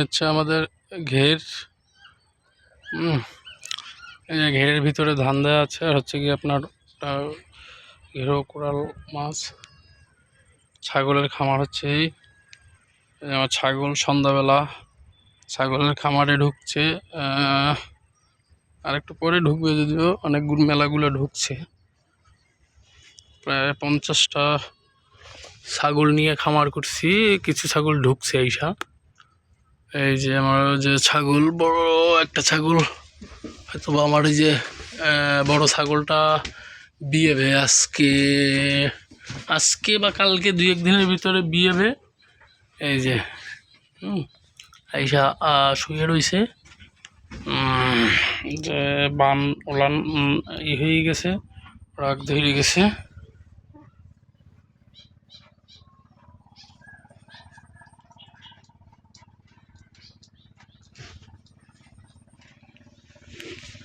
হচ্ছে আমাদের ঘের ঘেরের ভিতরে ধান দেওয়া আছে, আর হচ্ছে কি আপনার ঘেরো কোরাল মাছ, ছাগলের খামার হচ্ছে এই। এই আমার ছাগল সন্ধ্যাবেলা, ছাগলের খামারে ঢুকছে আর একটু পরে ঢুকবে যদিও অনেকগুলো মেলাগুলো ঢুকছে। প্রায় পঞ্চাশটা ছাগল নিয়ে খামার করছি, কিছু ছাগল ঢুকছে এইসা। এই যে আমার যে ছাগল বড় একটা ছাগল। হয়তো আমার এই যে বড় ছাগলটা বিয়ে হবে আজকে আজকে বা কালকে দুই এক দিনের ভিতরে বিয়ে হবে। এই যে হুম আইসা শুয়ে উম, যে বান ওলান ই হয়ে গেছে রাগ ধরে গেছে।